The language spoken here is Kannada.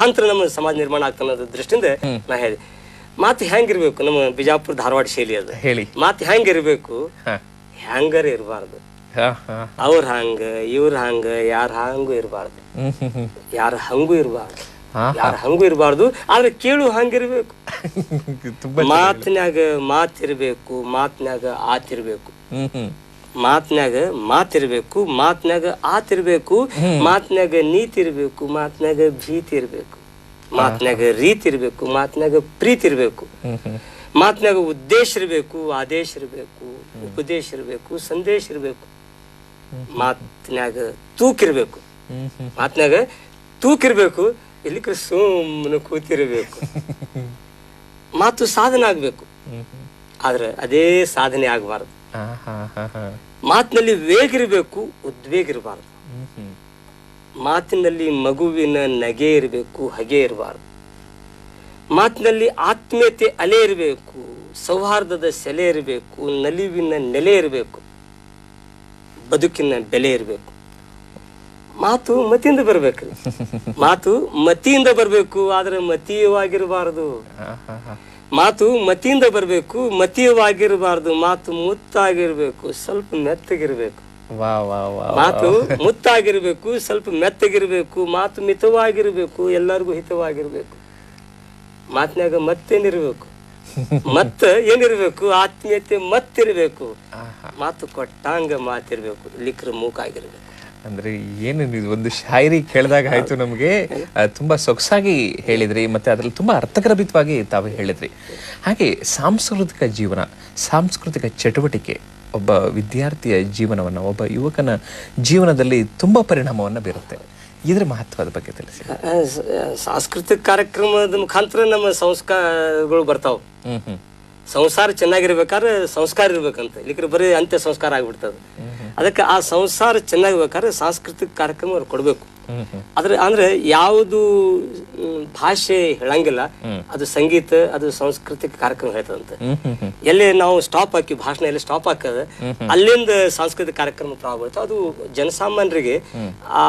ಅಂತರ ನಮ್ಮ ಸಮಾಜ ನಿರ್ಮಾಣ ಆಗ್ತಾನ ಅನ್ನೋದ್ ದೃಷ್ಟಿಯಿಂದ ನಾ ಹೇಳಿ ಮಾತು ಹೆಂಗಿರ್ಬೇಕು ನಮ್ಮ ಬಿಜಾಪುರ ಧಾರವಾಡ ಶೈಲಿ ಅದು. ಹೇಳಿ. ಮಾತು ಹೆಂಗಿರ್ಬೇಕು? ಹ್ಯಾಂಗರ್ ಹೆಂಗಾರ ಇರಬಾರ್ದು. ಅವ್ರ ಹಂಗ ಇವ್ರ ಹಂಗ ಯಾರ ಹಂಗೂ ಇರಬಾರ್ದು. ಯಾರ ಹಂಗೂ ಇರಬಾರ್ದು. ಯಾರ ಹಂಗೂ ಇರಬಾರ್ದು ಆದ್ರೆ ಕೇಳು ಹಂಗಿರ್ಬೇಕು. ತುಂಬಾ ಮಾತಿನ್ಯಾಗ ಮಾತಿರ್ಬೇಕು ಮಾತಿನ್ಯಾಗ ಆತಿರ್ಬೇಕು. ಮಾತಿನ್ಯಾಗ ಮಾತಿರ್ಬೇಕು ಮಾತ್ನಾಗ ಆತಿರ್ಬೇಕು ಮಾತ್ನಾಗ ನೀತಿ ಇರ್ಬೇಕು ಮಾತಿನ್ಯಾಗ ಭೀತಿ ಇರ್ಬೇಕು ಮಾತ್ನಾಗ ರೀತಿ ಇರ್ಬೇಕು ಮಾತ್ನಾಗ ಪ್ರೀತಿ ಇರ್ಬೇಕು ಹ್ಮ್. ಉದ್ದೇಶ ಇರ್ಬೇಕು ಆದೇಶ ಇರ್ಬೇಕು ಉಪದೇಶ ಇರ್ಬೇಕು ಸಂದೇಶ ಇರ್ಬೇಕು ಮಾತ್ನಾಗ ತೂಕಿರ್ಬೇಕು. ಹ್ಮ್ ಹ್ಮ್ ಮಾತಿನಾಗ ತೂಕಿರ್ಬೇಕು ಇಲ್ಲಿ ಸುಮ್ಮನೆ ಕೂತಿರ್ಬೇಕು. ಮಾತು ಸಾಧನ ಆಗ್ಬೇಕು. ಆದ್ರೆ ಅದೇ ಸಾಧನೆ ಆಗಬಾರದು. ಮಾತಿನಲ್ಲಿ ವೇಗ ಇರಬೇಕು ಉದ್ವೇಗ ಇರಬಾರ್ದು. ಮಾತಿನಲ್ಲಿ ಮಗುವಿನ ನಗೆ ಇರಬೇಕು ಹಗೆ ಇರಬಾರ್ದು ಮಾತಿನಲ್ಲಿ ಆತ್ಮೀಯತೆ ಅಲೆ ಇರಬೇಕು ಸೌಹಾರ್ದದ ಸೆಲೆ ಇರಬೇಕು ನಲಿವಿನ ನೆಲೆ ಇರಬೇಕು ಬದುಕಿನ ಬೆಲೆ ಇರಬೇಕು ಮಾತು ಮತಿಯಿಂದ ಬರ್ಬೇಕು. ಮಾತು ಮತಿಯಿಂದ ಬರಬೇಕು ಆದ್ರೆ ಮತೀಯವಾಗಿರಬಾರದು. ಮಾತು ಮತಿಯಿಂದ ಬರಬೇಕು ಮತೀಯವಾಗಿರಬಾರದು. ಮಾತು ಮುತ್ತಾಗಿರ್ಬೇಕು ಸ್ವಲ್ಪ ಮೆತ್ತಗಿರ್ಬೇಕು. ಮಾತು ಮುತ್ತಾಗಿರ್ಬೇಕು ಸ್ವಲ್ಪ ಮೆತ್ತಗಿರ್ಬೇಕು. ಮಾತು ಮಿತವಾಗಿರ್ಬೇಕು ಎಲ್ಲರಿಗೂ ಹಿತವಾಗಿರ್ಬೇಕು. ಮಾತಿನಾಗ ಮತ್ತೇನಿರ್ಬೇಕು? ಮತ್ತ ಏನಿರ್ಬೇಕು? ಆತ್ಮೀಯತೆ ಮತ್ತಿರ್ಬೇಕು. ಮಾತು ಕೊಟ್ಟಂಗ ಮಾತಿರ್ಬೇಕು ಲಿಕ್ರ ಮೂಕಾಗಿರ್ಬೇಕು. ಅಂದ್ರೆ ಏನು ಇದು ಒಂದು ಶಾಯರಿ ಕೇಳಿದಾಗ ಆಯ್ತು ನಮಗೆ ತುಂಬಾ ಸೊಗಸಾಗಿ ಹೇಳಿದ್ರಿ ಮತ್ತೆ ಅದ್ರಲ್ಲಿ ತುಂಬಾ ಅರ್ಥಗರ್ಭಿತವಾಗಿ ತಾವು ಹೇಳಿದ್ರಿ. ಹಾಗೆ ಸಾಂಸ್ಕೃತಿಕ ಜೀವನ ಸಾಂಸ್ಕೃತಿಕ ಚಟುವಟಿಕೆ ಒಬ್ಬ ವಿದ್ಯಾರ್ಥಿಯ ಜೀವನವನ್ನ ಒಬ್ಬ ಯುವಕನ ಜೀವನದಲ್ಲಿ ತುಂಬಾ ಪರಿಣಾಮವನ್ನ ಬೀರುತ್ತೆ. ಇದರ ಮಹತ್ವದ ಬಗ್ಗೆ ತಿಳಿಸಿ. ಸಾಂಸ್ಕೃತಿಕ ಕಾರ್ಯಕ್ರಮದ ಮುಖಾಂತರ ನಮ್ಮ ಸಂಸ್ಕಾರಗಳು ಬರ್ತಾವ. ಹ್ಮ್ ಹ್ಮ್. ಸಂಸಾರ ಚೆನ್ನಾಗಿರ್ಬೇಕಾದ್ರೆ ಸಂಸ್ಕಾರ ಇರ್ಬೇಕಂತ. ಇಲ್ಲಿಕ್ರೆ ಬರೀ ಅಂತ್ಯ ಸಂಸ್ಕಾರ ಆಗ್ಬಿಡ್ತದೆ. ಅದಕ್ಕೆ ಆ ಸಂಸಾರ ಚೆನ್ನಾಗಿರ್ಬೇಕಾದ್ರೆ ಸಾಂಸ್ಕೃತಿಕ ಕಾರ್ಯಕ್ರಮ ಅವ್ರು ಕೊಡ್ಬೇಕು. ಅದ್ರ ಅಂದ್ರೆ ಯಾವುದು ಭಾಷೆ ಹೇಳಂಗಿಲ್ಲ. ಅದು ಸಂಗೀತ ಅದು ಸಾಂಸ್ಕೃತಿಕ ಕಾರ್ಯಕ್ರಮ ಹೇಳ್ತದಂತೆ. ಎಲ್ಲಿ ನಾವು ಸ್ಟಾಪ್ ಹಾಕಿ ಭಾಷಣ ಎಲ್ಲಿ ಸ್ಟಾಪ್ ಹಾಕದ ಅಲ್ಲಿಂದ ಸಾಂಸ್ಕೃತಿಕ ಕಾರ್ಯಕ್ರಮ ಪ್ರಾರಂಭ ಅದು ಜನಸಾಮಾನ್ಯರಿಗೆ ಆ